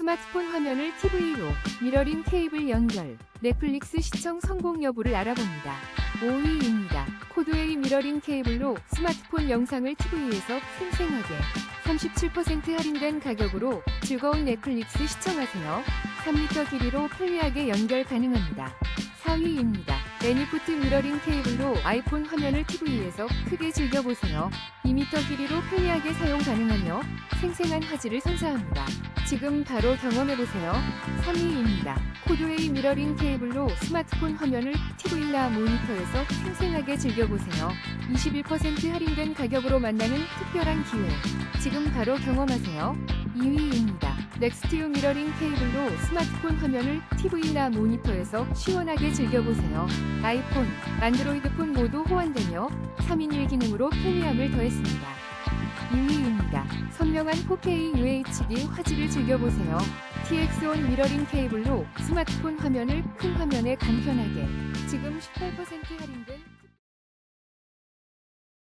스마트폰 화면을 TV로 미러링 케이블 연결, 넷플릭스 시청 성공 여부를 알아봅니다. 5위입니다. 코드웨이 미러링 케이블로 스마트폰 영상을 TV에서 생생하게 37% 할인된 가격으로 즐거운 넷플릭스 시청하세요. 3m 길이로 편리하게 연결 가능합니다. 4위입니다. 레니포트 미러링 케이블로 아이폰 화면을 TV에서 크게 즐겨보세요. 2m 길이로 편리하게 사용 가능하며 생생한 화질을 선사합니다. 지금 바로 경험해보세요. 3위입니다. 코드웨이 미러링 케이블로 스마트폰 화면을 TV나 모니터에서 생생하게 즐겨보세요. 21% 할인된 가격으로 만나는 특별한 기회. 지금 바로 경험하세요. 2위입니다. 넥스티우 미러링 케이블로 스마트폰 화면을 TV나 모니터에서 시원하게 즐겨보세요. 아이폰, 안드로이드폰 모두 호환되며 3인 1 기능으로 편리함을 더했습니다. 2위입니다. 선명한 4K UHD 화질을 즐겨보세요. TX1 미러링 케이블로 스마트폰 화면을 큰 화면에 간편하게 지금 18% 할인된